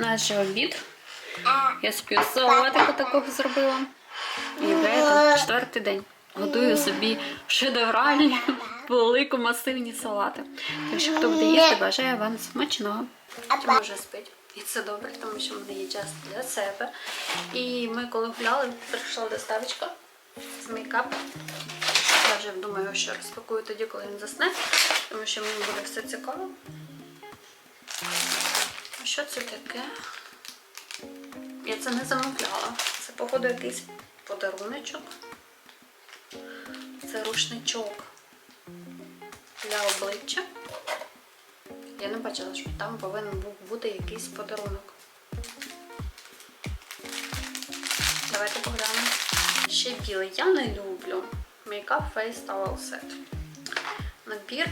Наш обід. Я собі салатику такого зробила. І уявляєте, четвертий день. Готую собі шедевральні, велику масивні салати. Так що, хто буде їсти, бажаю вам смачного. Тьома вже спить. І це добре, тому що в мене є час для себе. І ми коли гуляли, прийшла доставочка з мейкап. Я вже думаю, що розпакую тоді, коли він засне, тому що мені буде все цікаво. Що це таке? Я це не замовляла. Це, походу, якийсь подаруночок. Це рушничок для обличчя. Я не бачила, що там повинен був бути якийсь подарунок. Давайте поглянемо. Ще білий. Я не люблю. Makeup Face Towel Set. Набір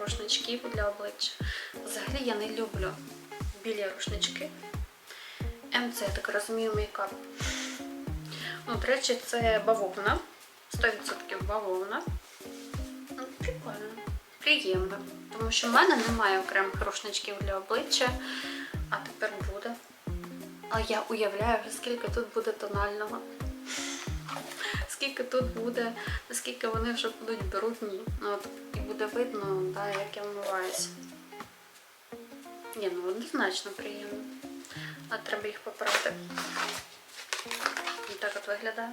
рушничків для обличчя. Взагалі я не люблю білі рушнички. МЦ, я так розумію, мейкап. Ну, до речі, це бавовна. 100% бавовна. Ну, прикольно. Приємно. Тому що в мене немає окремих рушничків для обличчя, а тепер буде. А я уявляю, скільки тут буде тонального. Скільки тут буде, наскільки вони вже будуть брудні. Ну, от, буде видно, да, як я вмиваюся. Ні, ну однозначно приємно. А треба їх поправити. І так от виглядає.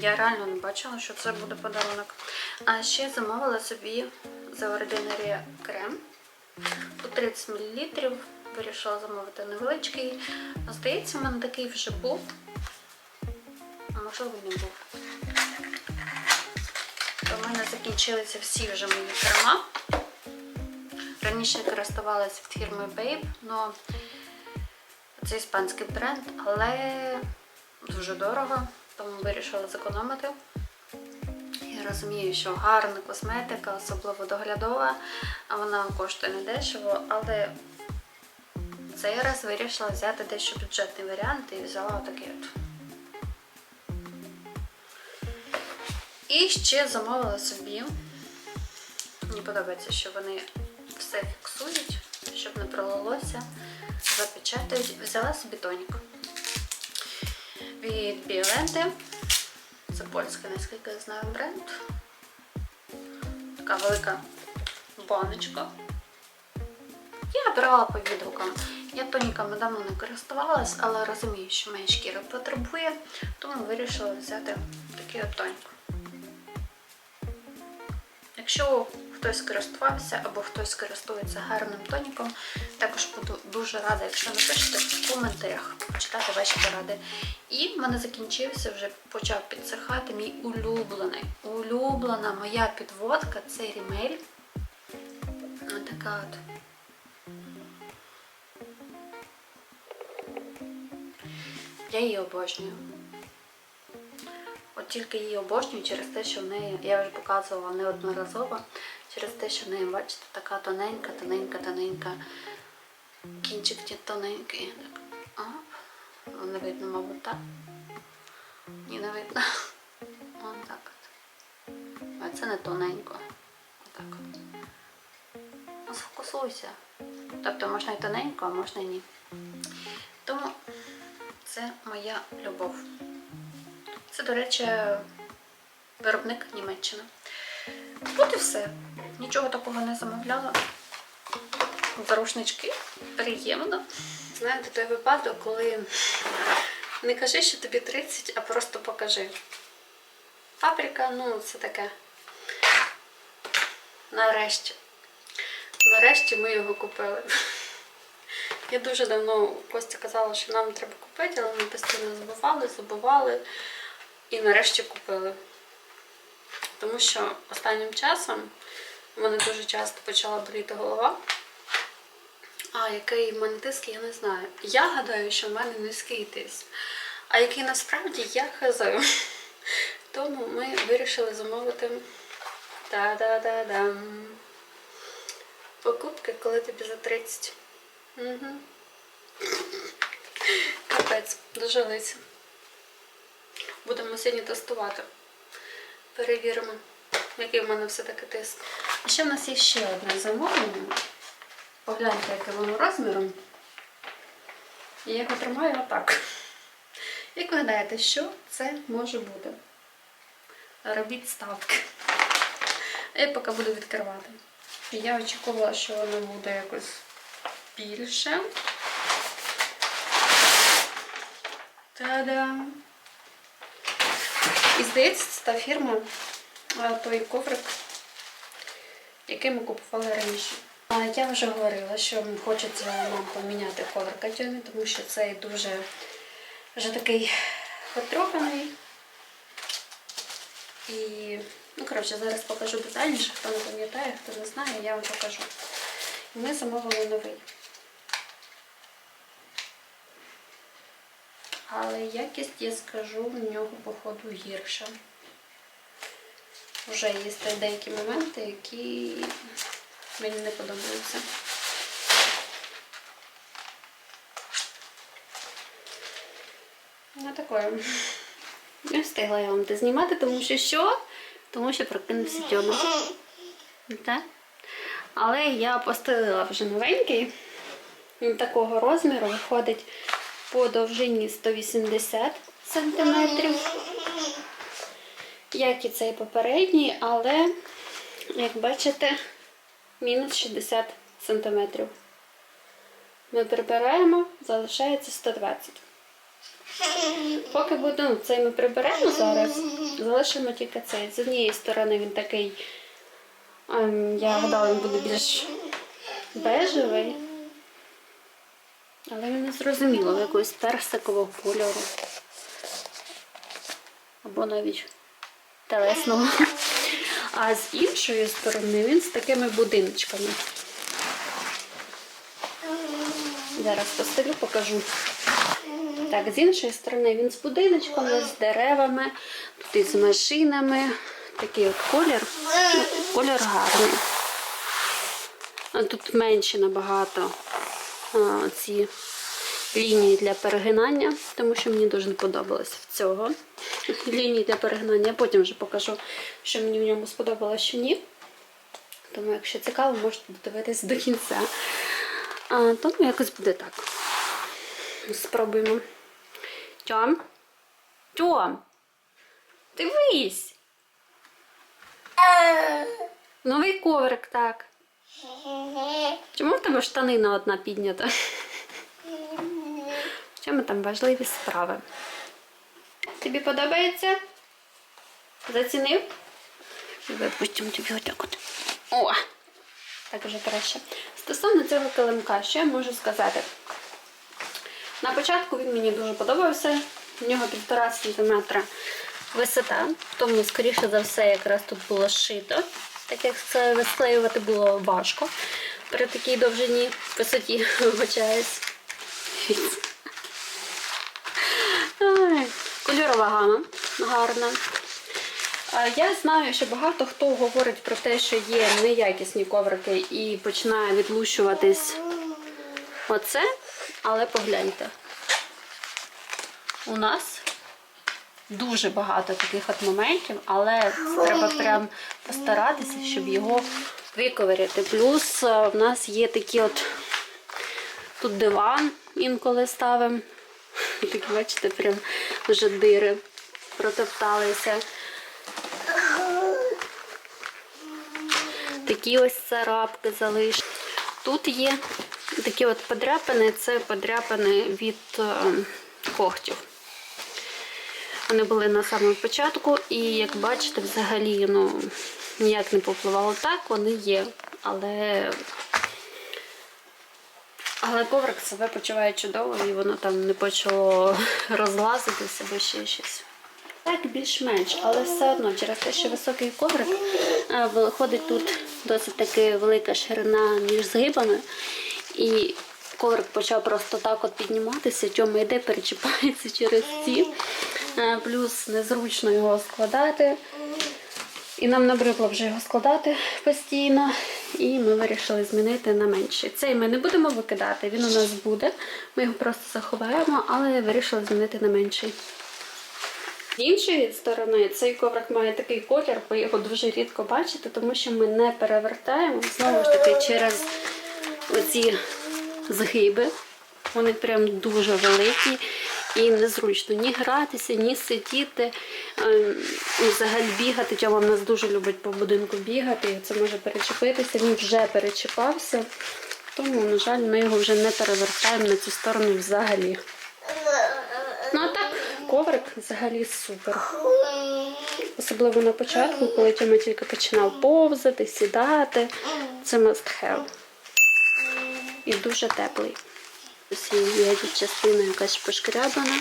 Я реально не бачила, що це буде подарунок. А ще замовила собі за Ordinary крем. По 30 мл. Вирішила замовити невеличкий. Здається, в мене такий вже був. А можливо не був. Закінчилися всі вже мої крема. Раніше користувалася фірми Babe, але це іспанський бренд, але дуже дорого, тому вирішила зекономити. Я розумію, що гарна косметика, особливо доглядова, а вона коштує не дешево, але цей раз вирішила взяти дещо бюджетний варіант і взяла отакий от. І ще замовила собі. Мені подобається, що вони все фіксують, щоб не пролилося, запечатають. Взяла собі тонік від Біоленти. Це польська, наскільки я знаю, бренд. Така велика баночка. Я брала по відгукам. Я тоніками давно не користувалась, але розумію, що моя шкіра потребує, тому вирішила взяти такий от тонік. Якщо хтось користувався або хтось користується гарним тоніком, також буду дуже рада, якщо напишете в коментарях, почитати ваші поради. І в мене закінчився, вже почав підсихати мій улюблений. Улюблена моя підводка це Рімель. Така от. Я її обожнюю. Тільки її обожнюю через те, що в неї, я вже показувала неодноразово, через те, що в неї, бачите, така тоненька, тоненька, тоненька. Кінчик тоненький. Так. Оп. Не видно, мабуть, так? Ні, не видно. Ось так от. А це не тоненько. Отак от. Ну, сфокусуйся. Тобто можна і тоненько, а можна і ні. Тому це моя любов. Це, до речі, виробник Німеччина. От і все. Нічого такого не замовляла. Зарушнички приємно. Знаєте, той випадок, коли не кажи, що тобі 30, а просто покажи. Фабрика, ну, це таке. Нарешті. Нарешті ми його купили. Я дуже давно Костя казала, що нам треба купити, але ми постійно забували, забували і нарешті купили. Тому що останнім часом в мене дуже часто почала боліти голова. А який в мене тиск, я не знаю. Я гадаю, що в мене низький тиск. А який насправді я хазаю. Тому ми вирішили замовити та-да-да-дам. Покупки, коли тобі за 30. Угу. Капець, дожилися. Будемо сьогодні тестувати. Перевіримо, який в мене все-таки тиск. А ще в нас є ще одне замовлення. Погляньте, яке воно розміром. І я його тримаю отак. Як ви гадаєте, що це може бути? Робіть ставки. Я поки буду відкривати. Я очікувала, що воно буде якось більше. Та-дам! І здається, та фірма, той коврик, який ми купували раніше. Я вже говорила, що хочеться нам поміняти коврик Катюни, тому що цей дуже вже такий потроханий. І, ну, коротше, зараз покажу детальніше, хто не пам'ятає, хто не знає, я вам покажу. Ми замовили новий. Але якість, я скажу, в нього, походу, гірша. Вже є деякі моменти, які мені не подобаються. Ну, такое. Не встигла я вам це знімати, тому що що? Тому що прокинувся Тьома. Але я постелила вже новенький. Він такого розміру виходить по довжині 180 см. Як і цей попередній, але, як бачите, мінус 60 см. Ми прибираємо, залишається 120 Поки буде, ну, цей ми приберемо зараз, залишимо тільки цей. З однієї сторони він такий, ем, я гадала, він буде більш бежевий. Але він не зрозуміло, якогось персикового кольору. Або навіть телесного. А з іншої сторони він з такими будиночками. Зараз постелю, покажу. Так, з іншої сторони він з будиночками, з деревами, тут із машинами. Такий от колір. Колір гарний. А тут менше набагато ці лінії для перегинання, тому що мені дуже не подобалось в цього. Лінії для перегинання. Я потім вже покажу, що мені в ньому сподобалось, що ні. Тому, якщо цікаво, можете додивитись до кінця. А, то якось буде так. Спробуємо. Тьом? Тьом? Дивись! Новий коврик, так. Чому в тебе штанина одна піднята? В чому там важливі справи? Тобі подобається? Зацінив? Випустимо тобі отак от. О! Так вже краще. Стосовно цього килимка, що я можу сказати? На початку він мені дуже подобався. У нього півтора сантиметра висота, тому, скоріше за все, якраз тут було шито, так як це висклеювати було важко при такій довжині висоті, вибачаюсь. Кольорова гама гарна. Я знаю, що багато хто говорить про те, що є неякісні коврики і починає відлущуватись оце, але погляньте. У нас дуже багато таких от моментів, але треба прям постаратися, щоб його виковиряти. Плюс е, в нас є такі от тут диван інколи ставимо. Такі, бачите, прям вже дири протопталися. Такі ось царапки залишили. Тут є такі от подряпини, це подряпини від е, когтів. Вони були на самому початку, і як бачите, взагалі ну, ніяк не попливало так, вони є. Але але коврик себе почуває чудово і воно там не почало розлазитися або ще щось. Так, більш-менш, але все одно через те, що високий коврик, е, виходить тут досить таки велика ширина між згибами. І коврик почав просто так от підніматися, чому йде, перечіпається через ці. Е, Плюс незручно його складати. І нам набридло вже його складати постійно. І ми вирішили змінити на менший. Цей ми не будемо викидати, він у нас буде. Ми його просто заховаємо, але вирішили змінити на менший. З іншої сторони, цей коврик має такий колір, ви його дуже рідко бачите, тому що ми не перевертаємо. Знову ж таки, через оці згиби Вони прям дуже великі і незручно ні гратися, ні сидіти, ем, і взагалі бігати. Тьома в нас дуже любить по будинку бігати, і це може перечепитися. Він вже перечіпався, тому, на жаль, ми його вже не перевертаємо на цю сторону взагалі. Ну а так, коврик взагалі супер. Особливо на початку, коли Тьома тільки починав повзати, сідати. Це must have. І дуже теплий. Ось є частина якась пошкрябана.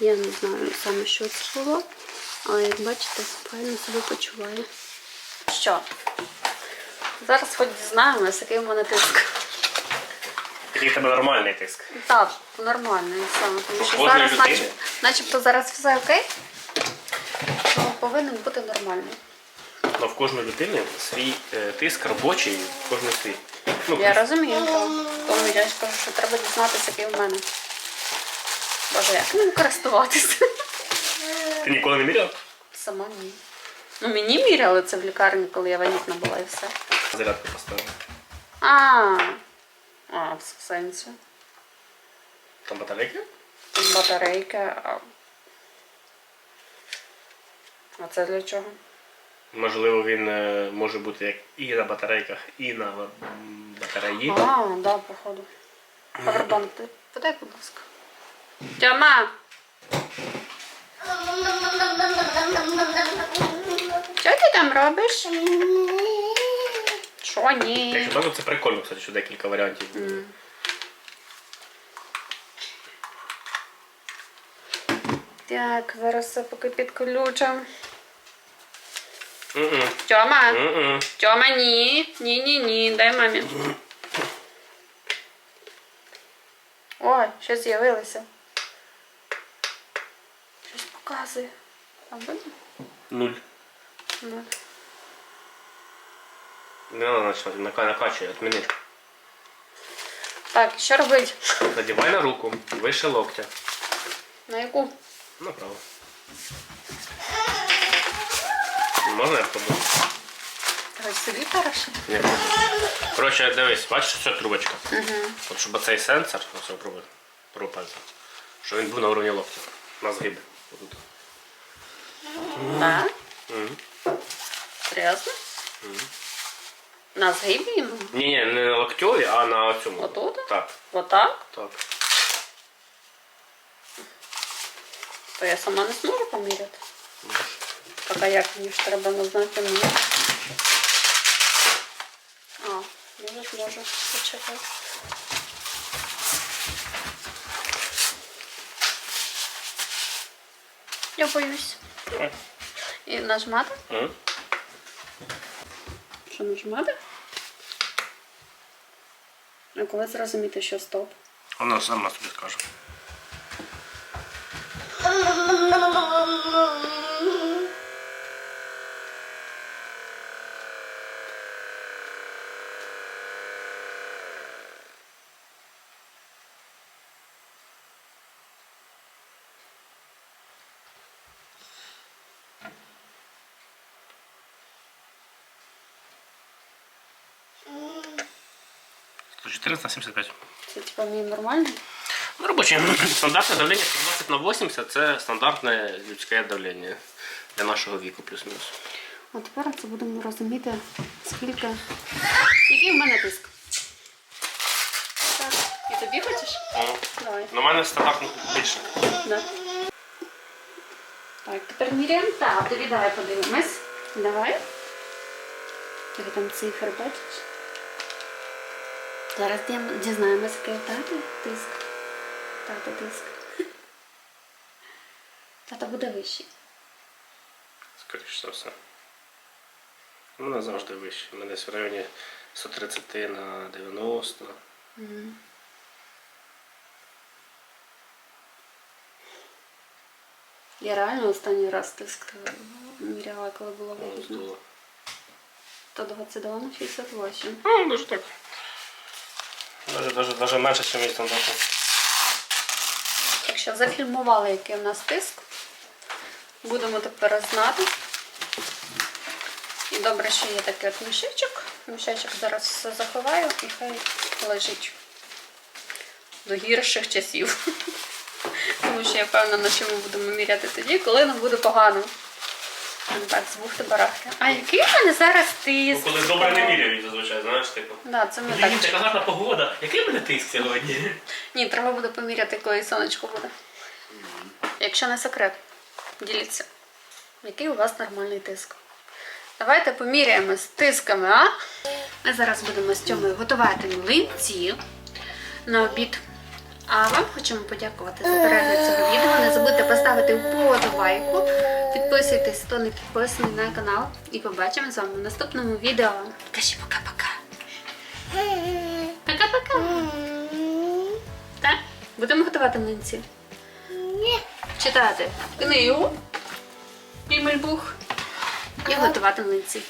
Я не знаю саме, що це було. Але як бачите, правильно себе почуває. Що? Зараз хоч дізнаємося, який в мене тиск. Який в тебе нормальний тиск. Так, нормально і все. Тому що кожної зараз, людини? начеб, начебто зараз все окей, то повинен бути нормальний. Ну, в кожної людини свій е, тиск робочий, кожен свій. Ну, Я розумію, то. тому я ж кажу, що треба дізнатися, який в мене. Боже, як ним користуватися? Ти ніколи не міряв? Сама ні. Ну мені міряли це в лікарні, коли я вагітна була і все. Зарядку поставив. А, а в сенсі. Там батарейки? Тут батарейки. А... а це для чого? Можливо, він е, може бути як і на батарейках, і на батареї. А, да, походу. Павербанк, ти подай, будь ласка. Тьома! Що ти там робиш? Що ні? Якщо так, то це прикольно, кстати, що декілька варіантів. Так, зараз все поки підключимо. Мгм. Тьома! Мгм. Тьома, ні. Ні, ні, ні. Дай мамі. Ой, щось з'явилося. Щось показує. А видно? Нуль. Ну. Не треба починати, нака- накачує, відміни. Так, що робити? Надівай на руку, вище локтя. На яку? Направо. Можна я побуду? Ось собі хорошо. Ні. Коротше, дивись, бачиш, що це трубочка. От щоб цей сенсор, ось пробуй, пробуй пальцем, щоб він був на уровні локтя. На згибі. Отут. Так? Мгм. Серйозно? На згибі йому? Ні, ні, не на локтьові, а на цьому. Отут? Так, Отак? так. То я сама не зможу поміряти. Можеш. Так, а як мені ж треба назнати мені? А, можеш, можу. Почекай. Я боюсь. Давай. І нажмати? Мгм. Що нажмати? А коли зрозуміти, що стоп? Вона сама тобі скаже. 14 на 75. Це типа мій нормальний? Ну, робоче. Стандартне давлення 120 на 80 це стандартне людське давлення для нашого віку плюс-мінус. А тепер це будемо розуміти, скільки. Який в мене тиск? Так. І тобі хочеш? Ну, Давай. у мене стандартно більше. Да. Так, тепер міряємо. Так, тобі давай подивимось. Давай. Тобі там цифри бачиш? Зараз який у тата тиск. Тата тиск. Тата буде вищий. Скоріше за все. У мене завжди вище. У мене десь в районі 130 на 90. Я реально останній раз тиск міряла, коли було вигідно. здуло. 122 на 68. Ну, дуже так. Даже, даже, даже менше, ніж мій стандартний. Так що зафільмували, який у нас тиск. Будемо тепер знати. І добре, що є такий от мішечок. Мішечок зараз все заховаю і хай лежить. до гірших часів. Тому що я впевнена, що ми будемо міряти тоді, коли нам буде погано. Так, звук та барахти. А який в мене зараз Ну, тиск? коли добре не міряють зазвичай, знаєш, типу. Да, це ми Блін, так. така гарна погода. Який в мене тиск сьогодні? Ні, треба буде поміряти, коли сонечко буде. Якщо не секрет, діліться. Який у вас нормальний тиск? Давайте поміряємо з тисками, а? Ми зараз будемо з Тьомою готувати млинці на обід. А вам хочемо подякувати за перегляд цього відео. Не забудьте поставити вподобайку. Підписуйтесь, хто не підписаний на канал. І побачимо з вами в наступному відео. Кажи пока-пока. Пока-пока. Так? Будемо готувати млинці? Ні. Читати книгу. Пімельбух. І готувати млинці.